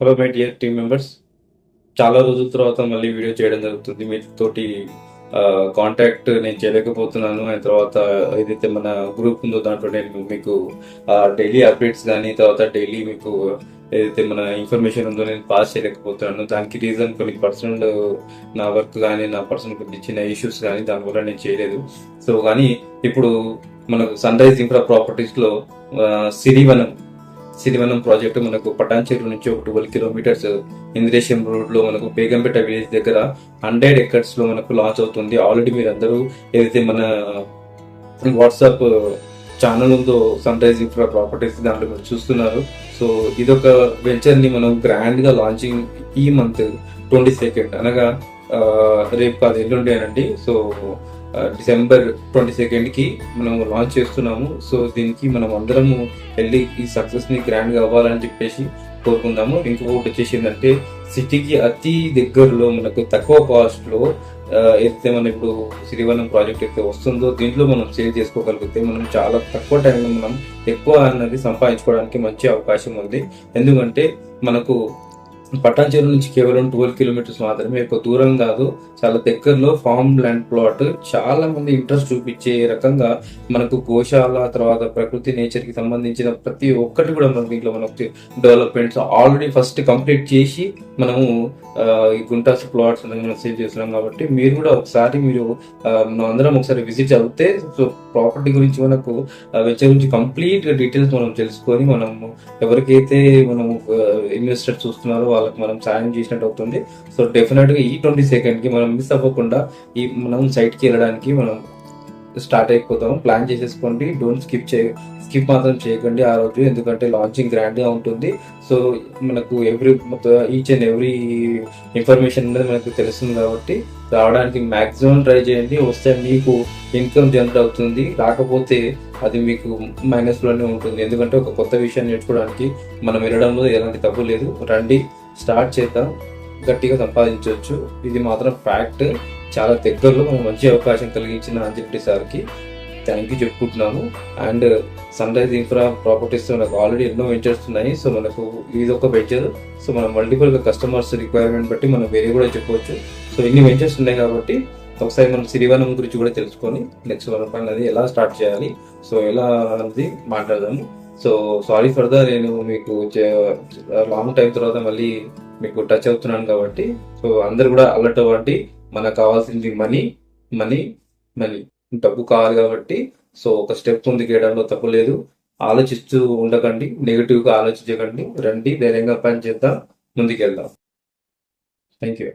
Hello my dear team members చాలా రోజుల తర్వాత మళ్ళీ వీడియో చేయడం జరుగుతుంది. మీతోటి కాంటాక్ట్ నేను చేయలేకపోతున్నాను. అండ్ తర్వాత ఏదైతే మన గ్రూప్ ఉందో దాంట్లో నేను మీకు డైలీ అప్డేట్స్ కానీ తర్వాత డైలీ మీకు ఏదైతే మన ఇన్ఫర్మేషన్ ఉందో నేను పాస్ చేయలేకపోతున్నాను. దానికి రీజన్ కొన్ని పర్సనల్ నా వర్క్ కానీ నా పర్సనల్ కొన్ని చిన్న ఇష్యూస్ కానీ దానివల్ల నేను చేయలేదు. సో కానీ ఇప్పుడు మనకు సన్ రైజ్ ఇంఫ్రా ప్రాపర్టీస్లో సిరివనం సిరివనం ప్రాజెక్టు మనకు పటాన్చేరు నుంచి ఒక ట్వెల్వ్ కిలోమీటర్స్ ఇంద్రేశం రోడ్లో మనకు బేగంపేట విలేజ్ దగ్గర హండ్రెడ్ ఎకర్స్లో మనకు లాంచ్ అవుతుంది. ఆల్రెడీ మీరు అందరూ ఏదైతే మన వాట్సాప్ ఛానల్ ఉందో సన్ రైజ్ ఇన్ఫ్రా ప్రాపర్టీస్ దాంట్లో మీరు చూస్తున్నారు. సో ఇదొక వెంచర్ని మనం గ్రాండ్గా లాంచింగ్ ఈ మంత్ ట్వంటీ సెకండ్ అనగా రేపు కాదు ఎల్లుండేనండి సో డిసెంబర్ ట్వంటీ సెకండ్కి మనం లాంచ్ చేస్తున్నాము. సో దీనికి మనం అందరము వెళ్ళి ఈ సక్సెస్ని గ్రాండ్గా అవ్వాలని చెప్పేసి కోరుకుందాము. ఇంకొకటి వచ్చేసి ఏంటంటే సిటీకి అతి దగ్గరలో మనకు తక్కువ కాస్ట్లో ఏదైతే మన ఇప్పుడు శ్రీవనం ప్రాజెక్ట్ అయితే వస్తుందో దీంట్లో మనం సేల్ చేసుకోగలిగితే మనం చాలా తక్కువ టైంలో మనం ఎక్కువ అన్నది సంపాదించుకోవడానికి మంచి అవకాశం ఉంది. ఎందుకంటే మనకు పటాన్చేరు నుంచి కేవలం ట్వెల్వ్ కిలోమీటర్స్ మాత్రమే ఎక్కువ దూరం కాదు చాలా దగ్గరలో ఫార్మ్ ల్యాండ్ ప్లాట్ చాలా మంది ఇంట్రెస్ట్ చూపించే రకంగా మనకు గోశాల తర్వాత ప్రకృతి నేచర్కి సంబంధించిన ప్రతి ఒక్కటి కూడా మనం దీంట్లో మనకు డెవలప్మెంట్స్ ఆల్రెడీ ఫస్ట్ కంప్లీట్ చేసి మనము ఈ గుంటాస్ ప్లాట్స్ అనేది మనం సేవ్ చేస్తున్నాం కాబట్టి మీరు కూడా ఒకసారి మీరు మనం అందరం ఒకసారి విజిట్ అవుతే సో ప్రాపర్టీ గురించి మనకు వెంచర్ గురించి కంప్లీట్ డీటెయిల్స్ మనం తెలుసుకొని మనము ఎవరికైతే మనం ఇన్వెస్టర్ చూస్తున్నారో వాళ్ళకి మనం సాయం చేసినట్టు అవుతుంది. సో డెఫినెట్గా ఈ ట్వంటీ సెకండ్కి మనం మిస్ అవ్వకుండా ఈ మనం సైట్కి వెళ్ళడానికి మనం స్టార్ట్ అయిపోతాం ప్లాన్ చేసేసుకోండి. డోంట్ స్కిప్ చే స్కిప్ మాత్రం చేయకండి ఆ రోజు ఎందుకంటే లాంచింగ్ గ్రాండ్గా ఉంటుంది. సో మనకు every each and every information అనేది మనకు తెలుస్తుంది కాబట్టి రావడానికి మ్యాక్సిమం ట్రై చేయండి. వస్తే మీకు ఇన్కమ్ జనరేట్ అవుతుంది. రాకపోతే అది మీకు మైనస్లోనే ఉంటుంది. ఎందుకంటే ఒక కొత్త విషయం నేర్చుకోవడానికి మనం వెళ్ళడంలో ఎలాంటి తప్పు లేదు. రండి. స్టార్ట్ చేద్దాం. గట్టిగా సంపాదించవచ్చు. ఇది మాత్రం ఫ్యాక్ట్. చాలా దగ్గరలో మనం మంచి అవకాశం కలిగించిన అంజలి సార్కి. థ్యాంక్ యూ చెప్పుకుంటున్నాము. And sun rise Infra Properties మనకు ఆల్రెడీ ఎన్నో వెంచర్స్ ఉన్నాయి. సో మనకు ఇది ఒక వెంచర్ సో మనం మల్టిపుల్ కస్టమర్స్ రిక్వైర్మెంట్ బట్టి మనం వేరే కూడా చెప్పవచ్చు. సో ఇన్ని వెంచర్స్ ఉన్నాయి కాబట్టి ఒకసారి మనం సిరివనం గురించి కూడా తెలుసుకొని నెక్స్ట్ వన్ పైన అది ఎలా స్టార్ట్ చేయాలి. సో ఎలా అనేది మాట్లాడదాము. సో సారీ ఫర్ ద నేను మీకు లాంగ్ టైం తర్వాత మళ్ళీ మీకు టచ్ అవుతున్నాను కాబట్టి సో అందరు కూడా అలర్ట్ అవ్వండి. మనకు కావాల్సింది మనీ మనీ మనీ డబ్బు కావాలి కాబట్టి సో ఒక స్టెప్ ముందుకు వేయడంలో తప్పు లేదు. ఆలోచిస్తూ ఉండకండి నెగిటివ్గా ఆలోచించకండి. రండి ధైర్యంగా పని చేద్దాం ముందుకెళ్దాం. Thank you